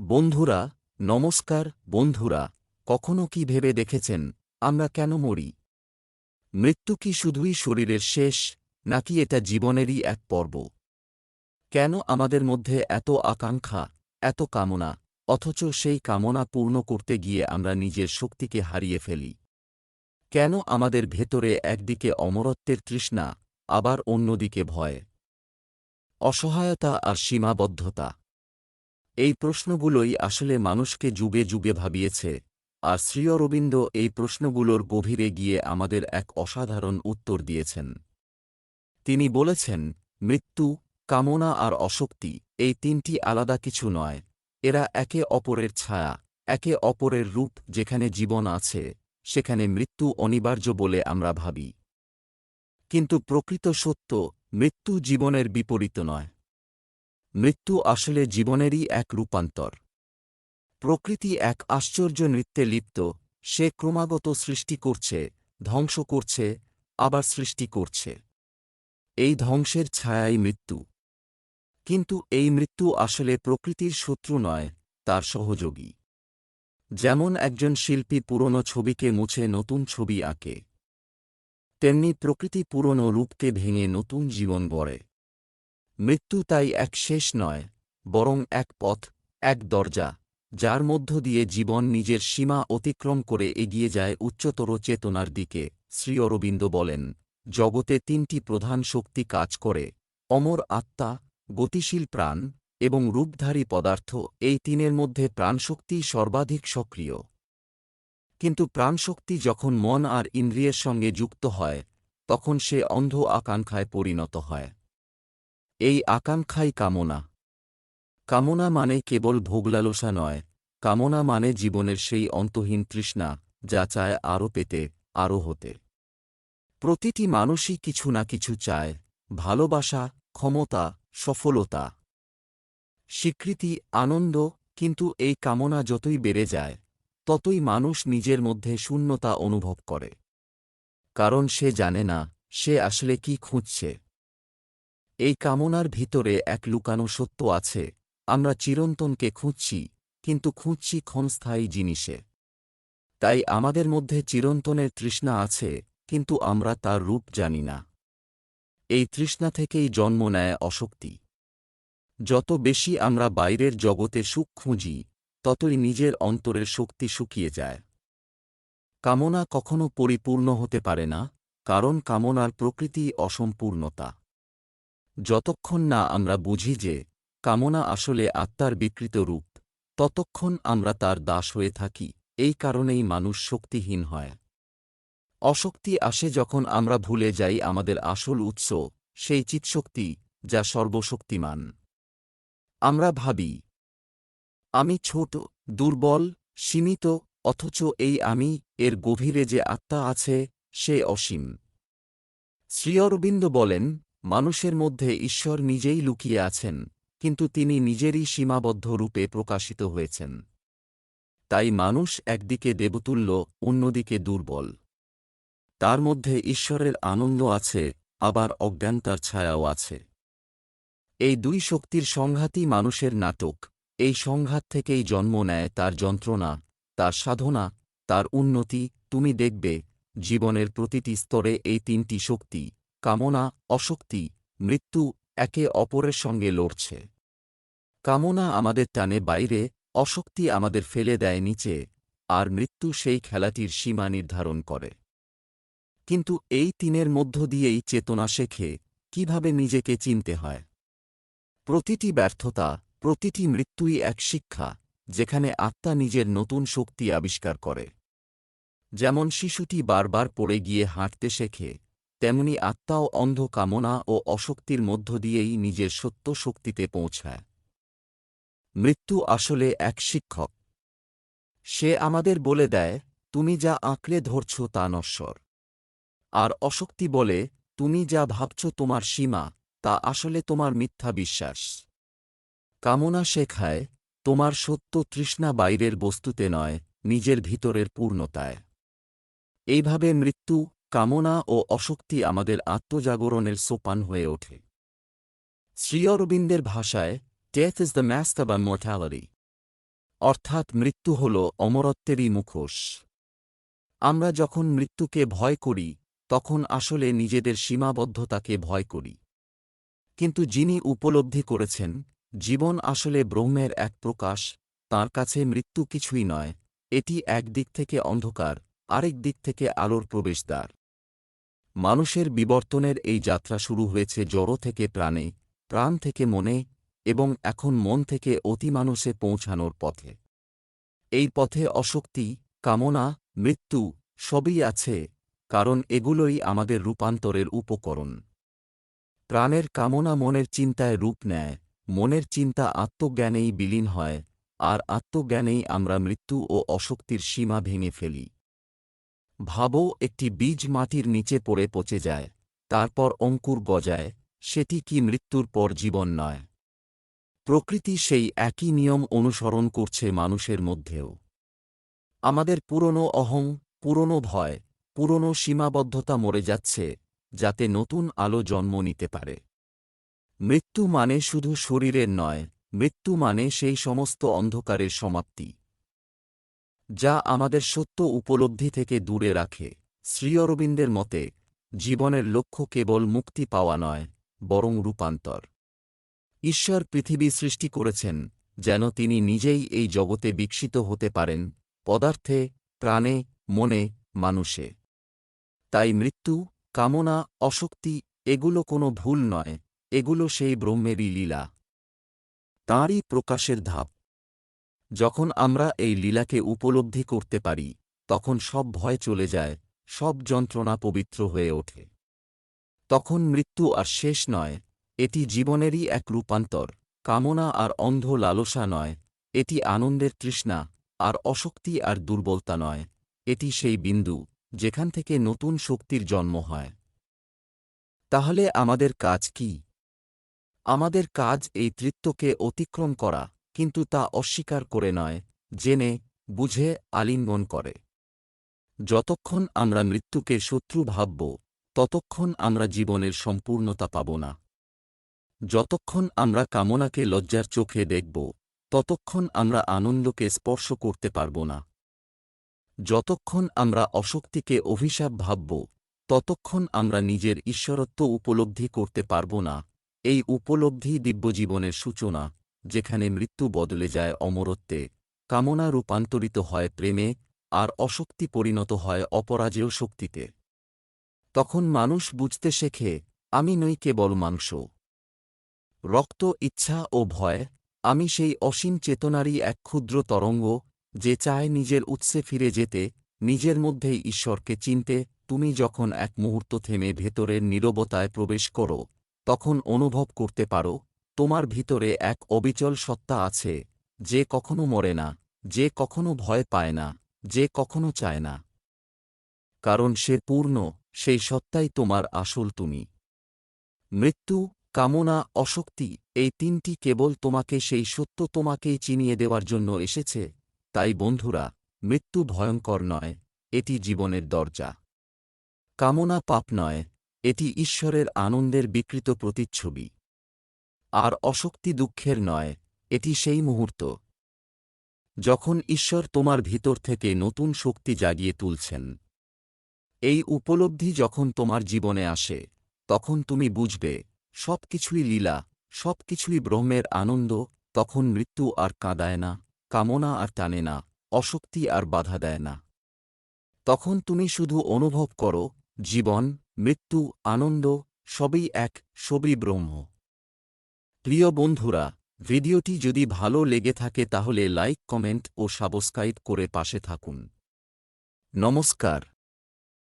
বন্ধুরা, নমস্কার বন্ধুরা, কখনো কি ভেবে দেখেছেন আমরা কেন মরি? মৃত্যু কি শুধুই শরীরের শেষ, নাকি এটা জীবনেরই এক পর্ব? কেন আমাদের মধ্যে এত আকাঙ্ক্ষা, এত কামনা, অথচ সেই কামনা পূর্ণ করতে গিয়ে আমরা নিজের শক্তিকে হারিয়ে ফেলি? কেন আমাদের ভেতরে একদিকে অমরত্বের তৃষ্ণা, আবার অন্যদিকে ভয়? অসহায়তা আর সীমাবদ্ধতা এই প্রশ্নগুলোই আসলে মানুষকে যুগে যুগে ভাবিয়েছে। আর শ্রী অরবিন্দ এই প্রশ্নগুলোর গভীরে গিয়ে আমাদের এক অসাধারণ উত্তর দিয়েছেন। তিনি বলেছেন, মৃত্যু, কামনা আর অশক্তি এই তিনটি আলাদা কিছু নয়। এরা একে অপরের ছায়া, একে অপরের রূপ যেখানে জীবন আছে, সেখানে মৃত্যু অনিবার্য বলে আমরা ভাবি। কিন্তু প্রকৃত সত্য, মৃত্যু জীবনের বিপরীত নয়। মৃত্যু আসলে জীবনেরই এক রূপান্তর। প্রকৃতি এক আশ্চর্য নৃত্যে লিপ্ত, সে ক্রমাগত সৃষ্টি করছে, ধ্বংস করছে, আবার সৃষ্টি করছে। এই ধ্বংসের ছায়াই মৃত্যু। কিন্তু এই মৃত্যু আসলে প্রকৃতির শত্রু নয়, তার সহযোগী। যেমন একজন শিল্পী পুরনো ছবিকে মুছে নতুন ছবি আঁকে, তেমনি প্রকৃতি পুরনো রূপকে ভেঙে নতুন জীবন গড়ে। মৃত্যু তাই এক শেষ নয়, বরং এক পথ, এক দরজা, যার মধ্য দিয়ে জীবন নিজের সীমা অতিক্রম করে এগিয়ে যায় উচ্চতর চেতনার দিকে, শ্রী অরবিন্দ বলেন। জগতে তিনটি প্রধান শক্তি কাজ করে, অমর আত্মা, গতিশীল প্রাণ এবং রূপধারী পদার্থ, এই তিনের মধ্যে প্রাণশক্তি সর্বাধিক সক্রিয়। কিন্তু প্রাণশক্তি যখন মন আর ইন্দ্রিয়ের সঙ্গে যুক্ত হয়, তখন সে অন্ধ আকাঙ্ক্ষায় পরিণত হয়। এই আকাঙ্ক্ষাই কামনা। কামনা মানে কেবল ভোগলালসা নয়, কামনা মানে জীবনের সেই অন্তহীন তৃষ্ণা যা চায় আরও পেতে, আরও হতে। প্রতিটি মানুষই কিছু না কিছু চায়, ভালোবাসা, ক্ষমতা, সফলতা। স্বীকৃতি, আনন্দ, কিন্তু এই কামনা যতই বেড়ে যায়, ততই মানুষ নিজের মধ্যে শূন্যতা অনুভব করে। কারণ সে জানে না, সে আসলে কি খুঁজছে। এই কামনার ভিতরে এক লুকানো সত্য আছে, আমরা চিরন্তনকে খুঁজছি, কিন্তু খুঁজছি ক্ষণস্থায়ী জিনিসে। তাই আমাদের মধ্যে চিরন্তনের তৃষ্ণা আছে, কিন্তু আমরা তার রূপ জানি না। এই তৃষ্ণা থেকেই জন্ম নেয় অশক্তি। যত বেশি আমরা বাইরের জগতে সুখ খুঁজি, ততই নিজের অন্তরের শক্তি শুকিয়ে যায়। কামনা কখনো পরিপূর্ণ হতে পারে না, কারণ কামনার প্রকৃতি অসম্পূর্ণতা। যতক্ষণ না আমরা বুঝি যে, কামনা আসলে আত্মার বিকৃত রূপ, ততক্ষণ আমরা তার দাস হয়ে থাকি, এই কারণেই মানুষ শক্তিহীন হয়। অশক্তি আসে যখন আমরা ভুলে যাই আমাদের আসল উৎস, সেই চিৎশক্তি, যা সর্বশক্তিমান। আমরা ভাবি, আমি ছোট, দুর্বল, সীমিত, অথচ এই আমি, এর গভীরে যে আত্মা আছে, সে অসীম। শ্রীঅরবিন্দ বলেন মানুষের মধ্যে ঈশ্বর নিজেই লুকিয়ে আছেন, কিন্তু তিনি নিজেরই সীমাবদ্ধ রূপে প্রকাশিত হয়েছেন। তাই মানুষ একদিকে দেবতুল্য, অন্যদিকে দুর্বল। তার মধ্যে ঈশ্বরের আনন্দ আছে, আবার অজ্ঞানতার ছায়াও আছে। এই দুই শক্তির সংঘাতই মানুষের নাটক। এই সংঘাত থেকেই জন্ম নেয় তার যন্ত্রণা, তার সাধনা, তার উন্নতি। তুমি দেখবে, জীবনের প্রতিটি স্তরে এই তিনটি শক্তি। কামনা, অশক্তি, মৃত্যু একে অপরের সঙ্গে লড়ছে। কামনা আমাদের টানে বাইরে, অশক্তি আমাদের ফেলে দেয় নিচে, আর মৃত্যু সেই খেলাটির সীমা নির্ধারণ করে। কিন্তু এই তিনের মধ্য দিয়েই চেতনা শেখে, কীভাবে নিজেকে চিনতে হয়? প্রতিটি ব্যর্থতা, প্রতিটি মৃত্যুই এক শিক্ষা, যেখানে আত্মা নিজের নতুন শক্তি আবিষ্কার করে। যেমন শিশুটি বারবার পড়ে গিয়ে হাঁটতে শেখে তেমনি আত্মাও অন্ধ কামনা ও অশক্তির মধ্য দিয়েই নিজের সত্য শক্তিতে পৌঁছায়। মৃত্যু আসলে এক শিক্ষক। সে আমাদের বলে দেয়, তুমি যা আঁকড়ে ধরছ তা নশ্বর। আর অশক্তি বলে, তুমি যা ভাবছ তোমার সীমা, তা আসলে তোমার মিথ্যা বিশ্বাস। কামনা শেখায়, তোমার সত্য তৃষ্ণা বাইরের বস্তুতে নয়, নিজের ভিতরের পূর্ণতায়। এইভাবে মৃত্যু কামনা ও অশক্তি আমাদের আত্মজাগরণের সোপান হয়ে ওঠে। শ্রী অরবিন্দের ভাষায় ডেথ ইজ দ্য ম্যাস্টার বা মর্টালিটি অর্থাৎ মৃত্যু হল অমরত্বেরই মুখোশ। আমরা যখন মৃত্যুকে ভয় করি, তখন আসলে নিজেদের সীমাবদ্ধতাকে ভয় করি। কিন্তু যিনি উপলব্ধি করেছেন, জীবন আসলে ব্রহ্মের এক প্রকাশ, তার কাছে মৃত্যু কিছুই নয়, এটি এক দিক থেকে অন্ধকার, আরেক দিক থেকে আলোর প্রবেশদ্বার। মানুষের বিবর্তনের এই যাত্রা শুরু হয়েছে জড় থেকে প্রাণে, প্রাণ থেকে মনে, এবং এখন মন থেকে অতিমানুষে পৌঁছানোর পথে। এই পথে অশক্তি, কামনা, মৃত্যু সবই আছে, কারণ এগুলোই আমাদের রূপান্তরের উপকরণ। প্রাণের কামনা মনের চিন্তায় রূপ নেয়, মনের চিন্তা আত্মজ্ঞানেই বিলীন হয়, আর আত্মজ্ঞানেই আমরা মৃত্যু ও অশক্তির সীমা ভেঙে ফেলি। ভাবো একটি বীজ মাটির নিচে পড়ে পচে যায়, তারপর অঙ্কুর গজায়, সেটি কি মৃত্যুর পর জীবন নয়। প্রকৃতি সেই একই নিয়ম অনুসরণ করছে মানুষের মধ্যেও। আমাদের পুরনো অহং, পুরনো ভয়, পুরনো সীমাবদ্ধতা মরে যাচ্ছে, যাতে নতুন আলো জন্ম নিতে পারে। মৃত্যু মানে শুধু শরীরের নয়, মৃত্যু মানে সেই সমস্ত অন্ধকারের সমাপ্তি। যা আমাদের সত্য উপলব্ধি থেকে দূরে রাখে। শ্রী অরবিন্দের মতে, জীবনের লক্ষ্য কেবল মুক্তি পাওয়া নয়, বরং রূপান্তর। ঈশ্বর পৃথিবী সৃষ্টি করেছেন, যেন তিনি নিজেই এই জগতে বিকশিত হতে পারেন, পদার্থে, প্রাণে, মনে, মানুষে। তাই মৃত্যু, কামনা, অশক্তি, এগুলো কোনো ভুল নয়, এগুলো সেই ব্রহ্মেরই লীলা। তাঁরই প্রকাশের ধাপ। যখন আমরা এই লীলাকে উপলব্ধি করতে পারি, তখন সব ভয় চলে যায়, সব যন্ত্রণা পবিত্র হয়ে ওঠে। তখন মৃত্যু আর শেষ নয়, এটি জীবনেরই এক রূপান্তর, কামনা আর অন্ধ লালসা নয়, এটি আনন্দের তৃষ্ণা, আর অশক্তি আর দুর্বলতা নয়, এটি সেই বিন্দু, যেখান থেকে নতুন শক্তির জন্ম হয়। তাহলে আমাদের কাজ কি? আমাদের কাজ এই তৃত্বকে অতিক্রম করা কিন্তু তা অস্বীকার করে নয়, জেনে, বুঝে আলিঙ্গন করে। যতক্ষণ আমরা মৃত্যুকে শত্রু ভাবব, ততক্ষণ আমরা জীবনের সম্পূর্ণতা পাব না। যতক্ষণ আমরা কামনাকে লজ্জার চোখে দেখব, ততক্ষণ আমরা আনন্দকে স্পর্শ করতে পারব না। যতক্ষণ আমরা অশক্তিকে অভিশাপ ভাবব, ততক্ষণ আমরা নিজের ঈশ্বরত্ব উপলব্ধি করতে পারব না, এই উপলব্ধি দিব্যজীবনের সূচনা। যেখানে মৃত্যু বদলে যায় অমরত্বে, কামনা রূপান্তরিত হয় প্রেমে, আর অশক্তি পরিণত হয় অপরাজেয় শক্তিতে। তখন মানুষ বুঝতে শেখে, আমি নই কেবল মাংস। রক্ত, ইচ্ছা ও ভয়, আমি সেই অসীম চেতনারই এক ক্ষুদ্র তরঙ্গ, যে চায় নিজের উৎসে ফিরে যেতে, নিজের মধ্যেই ঈশ্বরকে চিনতে, তুমি যখন এক মুহূর্ত থেমে ভেতরের নীরবতায় প্রবেশ করো, তখন অনুভব করতে পারো তোমার ভিতরে এক অবিচল সত্তা আছে, যে কখনো মরে না, যে কখনো ভয় পায় না, যে কখনো চায় না। কারণ সে পূর্ণ, সেই সত্তাই তোমার আসল তুমি। মৃত্যু, কামনা, অশক্তি, এই তিনটি কেবল তোমাকে সেই সত্য তোমাকেই চিনিয়ে দেওয়ার জন্য এসেছে। তাই বন্ধুরা, মৃত্যু ভয়ঙ্কর নয়, এটি জীবনের দরজা। কামনা পাপ নয়, এটি ঈশ্বরের আনন্দের বিকৃত প্রতিচ্ছবি। আর অশক্তি দুঃখের নয়, এটি সেই মুহূর্ত। যখন ঈশ্বর তোমার ভিতর থেকে নতুন শক্তি জাগিয়ে তুলছেন। এই উপলব্ধি যখন তোমার জীবনে আসে, তখন তুমি বুঝবে সব কিছুই লীলা সব কিছুই ব্রহ্মের আনন্দ, তখন মৃত্যু আর কাঁদায় না, কামনা আর টানে না, অশক্তি আর বাধা দেয় না। তখন তুমি শুধু অনুভব করো, জীবন, মৃত্যু, আনন্দ, সবই এক, সবই ব্রহ্ম। প্রিয় বন্ধুরা, ভিডিওটি যদি ভালো লেগে থাকে তাহলে লাইক, কমেন্ট ও সাবস্ক্রাইব করে পাশে থাকুন। নমস্কার।